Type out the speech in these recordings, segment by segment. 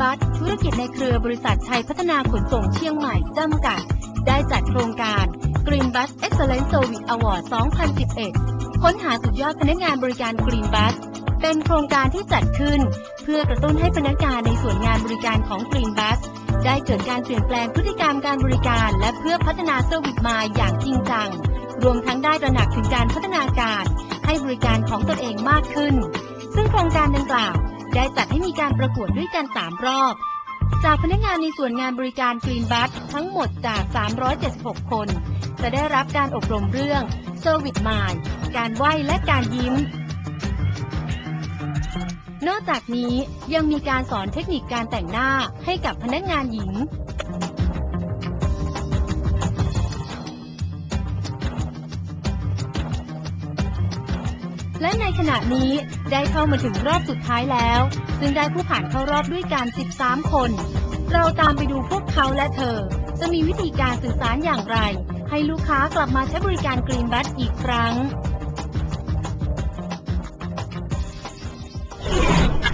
บัส ธุรกิจในเครือบริษัทไทยพัฒนาขนส่งเชียงใหม่จำกัด ได้จัดโครงการ Green Bus Excellence Service Award 2011 ค้นหาสุดยอดพนักงานบริการ Green Bus เป็นโครงการที่จัดขึ้น เพื่อกระตุ้นให้พนักงานในส่วนงานบริการของ Green Bus ได้เกิดการเปลี่ยนแปลงพฤติกรรมการบริการ และเพื่อพัฒนาเซอร์วิสมาอย่างจริงจัง รวมทั้งได้ตระหนักถึงการพัฒนาการ ให้บริการของตนเองมากขึ้น ซึ่งโครงการดังกล่าว ได้จัดให้มีการประกวดด้วยกัน 3 รอบ จากพนักงานในส่วนงานบริการกรีนบัสทั้งหมดจาก 376 คน จะได้รับการอบรมเรื่องเซอร์วิสมายการไหวและการยิ้ม นอกจากนี้ยังมีการสอนเทคนิคการแต่งหน้าให้กับพนักงานหญิง และในขณะนี้ได้เข้ามาถึงรอบสุดท้ายแล้ว ซึ่งได้ผู้ผ่านเข้ารอบด้วยกัน 13 คน เราตามไปดูพวกเขาและเธอ จะมีวิธีการสื่อสารอย่างไร ให้ลูกค้ากลับมาใช้บริการกรีนบัสอีกครั้ง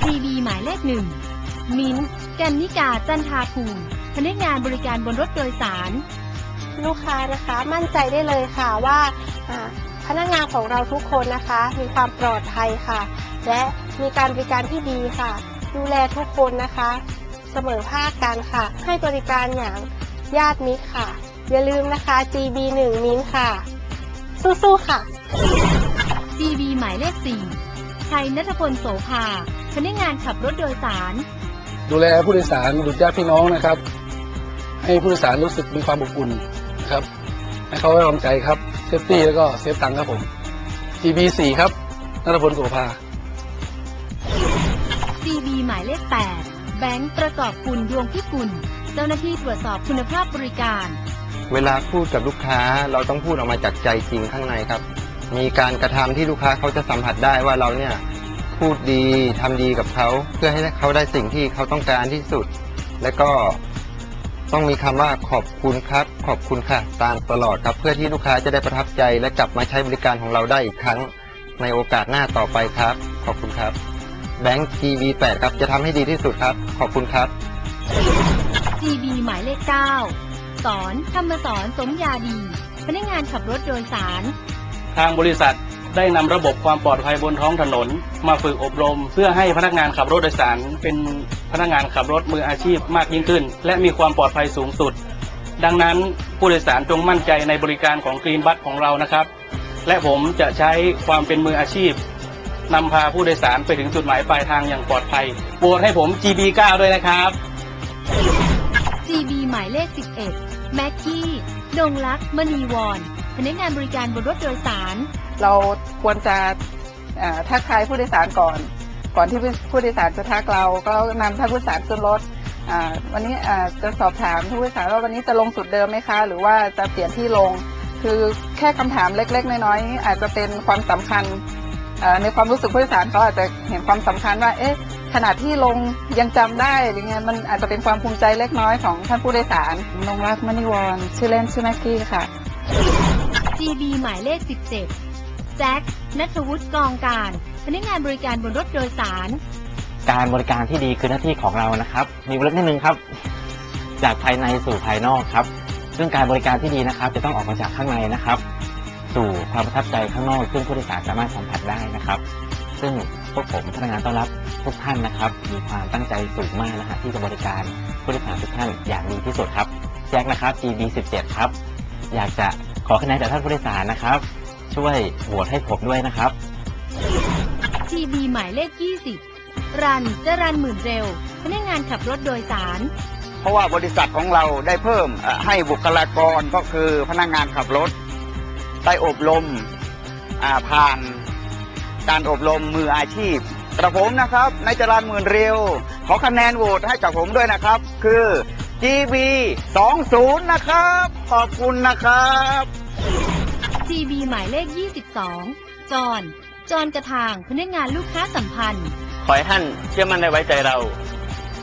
ทีวีหมายเลขหนึ่ง มิ้นแกันนิกาจันทาภูมิพนักงานบริการบนรถโดยสาร ลูกค้านะคะมั่นใจได้เลยค่ะว่า พนักงานของเราทุกคนนะคะ มีความปลอดภัยค่ะ และมีการบริการที่ดีค่ะ ดูแลทุกคนนะคะ เสมอภาคกันค่ะ ให้บริการอย่างญาติมิตรค่ะ อย่าลืมนะคะ GB1 มิ้นท์ค่ะ สู้ๆค่ะทีวีหมายเลขสี่ชัยนัทพลโสภาพนักงานขับรถโดยสาร ดูแลผู้โดยสารดุจญาติพี่น้องนะครับ ให้ผู้โดยสารรู้สึกมีความอบอุ่นนะครับ ให้เขาไว้วางใจครับเซฟตี้แล้วก็เซฟตังค์ครับผม GB4 ครับนัทพลโสภา CB หมายเลข 8 แบงค์ประกอบคุณดวงพิกุล เจ้าหน้าที่ตรวจสอบคุณภาพบริการ เวลาพูดกับลูกค้าเราต้องพูดออกมาจากใจจริงข้างในครับ มีการกระทำที่ลูกค้าเขาจะสัมผัสได้ว่าเราเนี่ยพูดดีทำดีกับเขา เพื่อให้เขาได้สิ่งที่เขาต้องการที่สุด และก็ ต้องมีคำว่าขอบคุณครับ ขอบคุณค่ะ ตามตลอดครับ เพื่อที่ลูกค้าจะได้ประทับใจและกลับมาใช้บริการของเราได้อีกครั้ง ในโอกาสหน้าต่อไปครับ ขอบคุณครับแบงค์ทีวีแปดครับจะทำให้ดีที่สุดครับ ขอบคุณครับ CB หมายเลข 9 สอนธรรมสอนสมยาดี พนักงานขับรถโดยสาร ทางบริษัท ได้นำระบบความปลอดภัยบนท้องถนน มาฝึกอบรม เพื่อให้พนักงานขับรถโดยสาร เป็นพนักงานขับรถมืออาชีพมากยิ่งขึ้น และมีความปลอดภัยสูงสุด ดังนั้นผู้โดยสารจงมั่นใจในบริการของกรีนบัสของเรานะครับ และผมจะใช้ความเป็นมืออาชีพนำพาผู้โดยสารไปถึงจุดหมายปลายทางอย่างปลอดภัยโหวตให้ผม GB9 ด้วยนะครับ CB หมายเลข 11 แม็กกี้ ดงลักษ์มณีวร พนักงานบริการบนรถโดยสาร เราควรจะอ่าทักทายผู้โดยสารก่อน ก่อนที่ผู้โดยสารจะทักเราก็นำท่านผู้โดยสารขึ้นรถอ่าวันนี้อ่าจะสอบถามผู้โดยสารว่าวันนี้จะลงจุดเดิมไหมคะ หรือว่าจะเปลี่ยนที่ลง คือแค่คำถามเล็ก ๆ น้อยๆอาจจะเป็นความสำคัญอ่าในความรู้สึกผู้โดยสารเขาอาจจะเห็นความสำคัญว่า เอ๊ะขนาดที่ลงยังจำได้หรือไงมันอาจจะเป็นความภูมิใจเล็กน้อยของท่านผู้โดยสารนงรักมณีวรชื่อเล่นชื่อแม็กกี้ค่ะ GB หมายเลข 17แจ็คนัทวุฒิกองการ พนักงานบริการบนรถโดยสาร การบริการที่ดีคือหน้าที่ของเรานะครับ มีวงเล็บนิดนึงครับ จากภายในสู่ภายนอกครับ ซึ่งการบริการที่ดีนะครับ จะต้องออกมาจากข้างในนะครับ สู่ความประทับใจข้างนอก ซึ่งผู้โดยสารสามารถสัมผัสได้นะครับ ซึ่งพวกผมพนักงานต้อนรับทุกท่านนะครับ มีความตั้งใจสูงมากนะฮะที่จะบริการผู้โดยสารทุกท่านอย่างดีที่สุดครับแจ็คนะครับ GB17 ครับ อยากจะขอคะแนนจากท่านผู้โดยสารนะครับ ช่วยโหวตให้ผมด้วยนะครับ GB หมายเลข 20 รันจรันหมื่นเร็ว พนักงานขับรถโดยสาร เพราะว่าบริษัทของเราได้เพิ่มเอ่อให้บุคลากรก็คือพนักงานขับรถได้อบรมอ่าผ่านการอบรมมืออาชีพกระผมนะครับในจรานหมื่นเร็ว ขอคะแนนโหวตให้กับผมด้วยนะครับ คือ GB 20 นะครับ ขอบคุณนะครับ GB หมายเลข 22 จอนจอนกระทางพนักงานลูกค้าสัมพันธ์ ขอให้ท่านเชื่อมั่นและไว้ใจเรา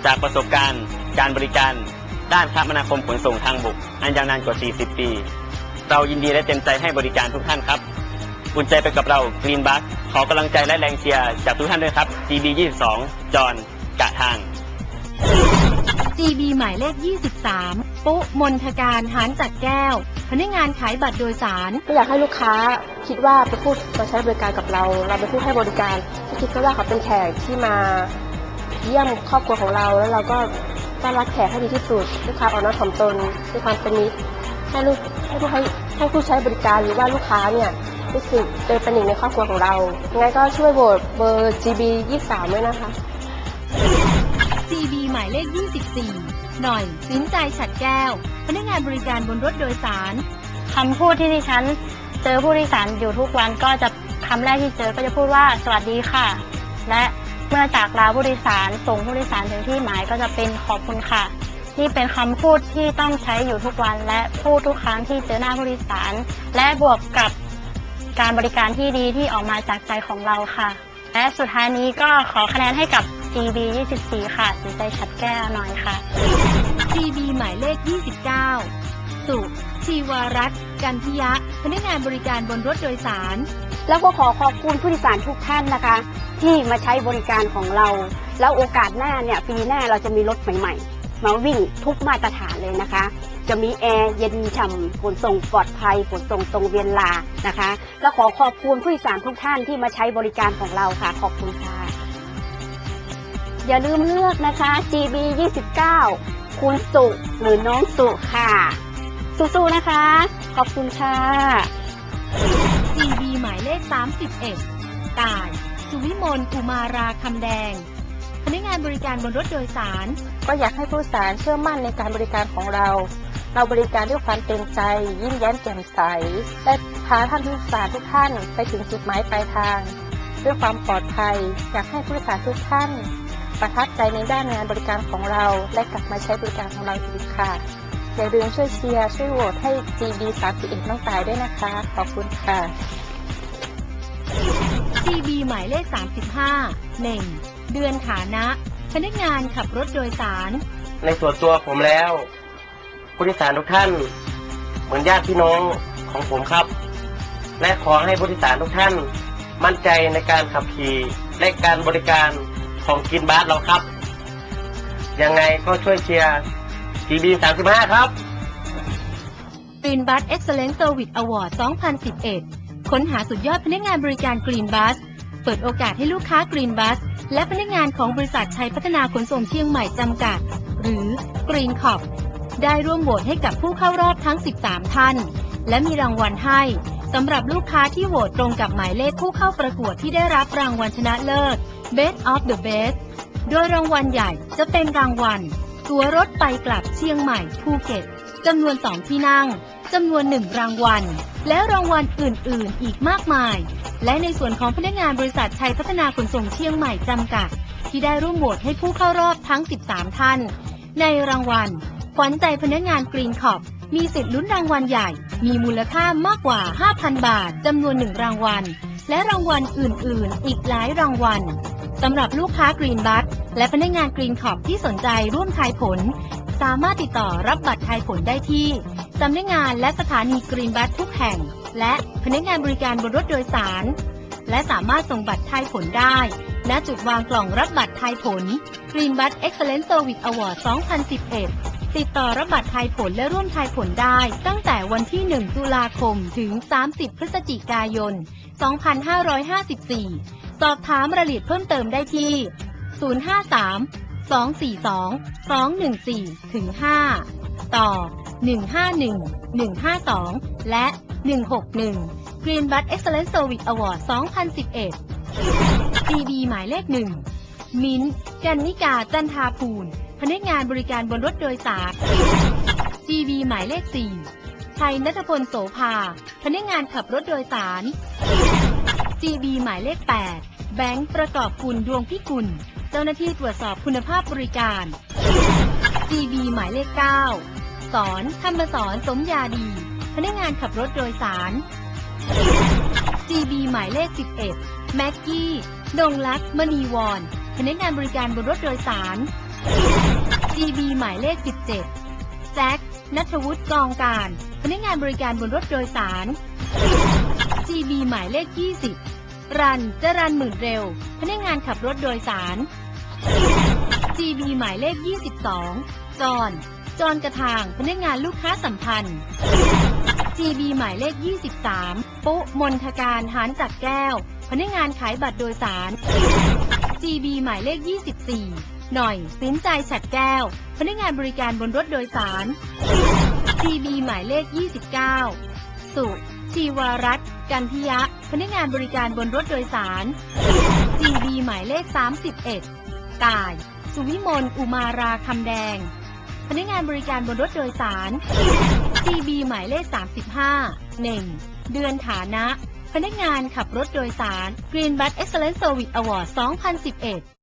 จากประสบการณ์ การบริการ ด้านคมนาคมขนส่งทางบกอันยาวนานกว่า 40 ปี เรายินดีและเต็มใจให้บริการทุกท่านครับอุ่นใจไปกับเรา Green Bus ขอกำลังใจและแรงเชียร์จากทุกท่านด้วยครับ GB 22 จอห์นกะทาง GB GB หมายเลข 23 ปุ๊มนทการหานจัดแก้ว พนักงานขายบัตรโดยสารไม่อยากให้ลูกค้าคิดว่าไปพูดมาใช้บริการกับเรา เราไปพูดให้บริการให้คิดก็ว่าเขาเป็นแขกที่มาเยี่ยมครอบครัวของเราแล้วเราก็ต้อนรับแขกให้ดีที่สุดด้วยความอ่อนน้อมถ่อมตนด้วยความเป็นมิตรให้ลูกให้ผู้ให้ให้ผู้ใช้บริการหรือว่าลูกค้าเนี่ยรู้สึกเป็นเป็นหนึ่งในครอบครัวของเรายังไงก็ช่วยโหวตเบอร์ GB 23ด้วยนะคะ GB หมายเลข 24 หน่อย สินใจฉัดแก้ว พนักงานบริการบนรถโดยสาร คำพูดที่ดิฉันเจอผู้โดยสารอยู่ทุกวันก็จะคำแรกที่เจอก็จะพูดว่าสวัสดีค่ะ และเมื่อจากลาผู้โดยสารส่งผู้โดยสารถึงที่หมายก็จะเป็นขอบคุณค่ะ นี่เป็นคำพูดที่ต้องใช้อยู่ทุกวัน และพูดทุกครั้งที่เจอหน้าผู้โดยสาร และบวกกับการบริการที่ดีที่ออกมาจากใจของเราค่ะ และสุดท้ายนี้ก็ขอคะแนนให้กับ GB 24 ค่ะสินใจชัดแก้วหน่อยค่ะ GB หมายเลข 29 สุชีวรัตน์กันทิยะ พนักงานบริการบนรถโดยสาร แล้วก็ขอขอบคุณผู้โดยสารทุกท่านนะคะ ที่มาใช้บริการของเรา แล้วโอกาสหน้าเนี่ยปีหน้าเราจะมีรถใหม่ ๆ มาวิ่งทุกมาตรฐานเลยนะคะ จะมีแอร์เย็นฉ่ำขนส่งปลอดภัยขนส่งตรงเวลานะคะ แล้วขอขอบคุณผู้โดยสารทุกท่านที่มาใช้บริการของเราค่ะ ขอบคุณค่ะ อย่าลืมเลือกนะคะ GB 29คุณสุหรือน้องสุค่ะ สู้ๆนะคะ ขอบคุณค่ะ GB หมายเลข 31 ตาย สุวิมลอุมาราคำแดง พนักงานบริการบนรถโดยสาร ก็อยากให้ผู้โดยสารเชื่อมั่นในการบริการของเรา เราบริการด้วยความเต็มใจ ยิ้มแย้มแจ่มใส และพาท่านผู้โดยสารทุกท่านไปถึงจุดหมายปลายทางด้วยความปลอดภัย อยากให้ผู้โดยสารทุกท่าน ประทับใจในด้านงานบริการของเรา และกลับมาใช้บริการของเราอีกค่ะอย่าลืมช่วยเชียร์ช่วยโหวตให้ GB 31น้องตายด้วยนะคะ ขอบคุณค่ะ GB หมายเลข 35เน่งเดือนฐานะ พนักงานขับรถโดยสาร ในส่วนตัวผมแล้วผู้โดยสารทุกท่าน เหมือนญาติพี่น้องของผมครับ และขอให้ผู้โดยสารทุกท่าน มั่นใจในการขับขี่และการบริการ ของกินบาสเราครับ ยังไงก็ช่วยเชียร์ GB 35 ครับ Green Bus Excellence Service Award 2011 ค้นหาสุดยอดพนักงานบริการ Green Bus เปิดโอกาสให้ลูกค้า Green Bus และพนักงานของบริษัทชัยพัฒนาขนส่งเชียงใหม่จำกัด หรือ Green Corp ได้ร่วมโหวตให้กับผู้เข้ารอบทั้ง 13 ท่าน และมีรางวัลให้สำหรับลูกค้าที่โหวตตรงกับหมายเลขผู้เข้าประกวดที่ได้รับรางวัลชนะเลิศ Best of the Best โดยรางวัลใหญ่จะเป็นรางวัล ตั๋วรถไปกลับเชียงใหม่ภูเก็ตจำนวน 2 ที่นั่งจำนวน 1 รางวัล และรางวัลอื่น ๆ อีกมากมาย และในส่วนของพนักงานบริษัทชัยพัฒนาขนส่งเชียงใหม่จำกัด ที่ได้ร่วมโหวตให้ผู้เข้ารอบทั้ง 13 ท่าน ในรางวัลขวัญใจพนักงานกรีนขอบมีสิทธิ์ลุ้นรางวัลใหญ่ มีมูลค่ามากกว่า 5,000 บาทจำนวนหนึ่งรางวัล และรางวัลอื่น ๆ อีกหลายรางวัล สำหรับลูกค้ากรีนบัสและพนักงานกรีนขอบที่สนใจร่วมทายผล สามารถติดต่อรับบัตรทายผลได้ที่สำนักงานและสถานีกรีนบัสทุกแห่ง และพนักงานบริการบนรถโดยสาร และสามารถส่งบัตรทายผลได้ ณจุดวางกล่องรับบัตรทายผล Green Bus Excellence Service Award 2011 ติดต่อรับบัตรทายผลและร่วมทายผลได้ ตั้งแต่วันที่ 1 ตุลาคมถึง 30 พฤศจิกายน 2554 สอบถามรายละเอียดเพิ่มเติมได้ที่ 053 242 214ถึง5ต่อ 151 152 และ 161 Green Bus Excellence Service Award 2011 GB หมายเลขหนึ่งมิ้นกันนิกาจันทาภูล พนักงานบริการบนรถโดยสาร GB หมายเลข4ชัยนัทพลโสภา พนักงานขับรถโดยสาร GB หมายเลข 8 แบงค์ประกอบกุลดวงพิกุล เจ้าหน้าที่ตรวจสอบคุณภาพบริการ GB หมายเลข 9 สอนธรรมสอนสมยาดี พนักงานขับรถโดยสาร GB หมายเลข 11 แม็กกี้ ดงลักษ์มณีวอนพนักงานบริการบนรถโดยสาร GB หมายเลข 17แจ็คนัทวุฒิกองการ พนักงานบริการบนรถโดยสาร GB หมายเลข 20 รันจรันหมื่นเร็ว พนักงานขับรถโดยสาร GB หมายเลข 22 จอรจอรกระทาง พนักงานลูกค้าสัมพันธ์ GB หมายเลข 23 ปุ๊มนทการหานจักแก้ว พนักงานขายบัตรโดยสาร GB หมายเลข 24 หน่อยสินใจฉัดแก้ว พนักงานบริการบนรถโดยสาร GB หมายเลข 29 สุ ชีวารัตน์กันทิยะ พนักงานบริการบนรถโดยสาร GB หมายเลข 31 ตาย สุวิมล อุมาราคำแดง พนักงานบริการบนรถโดยสาร GB หมายเลข 35เน่งเดือนฐานะ พนักงานขับรถโดยสาร Green Bus Excellence Service Award 2011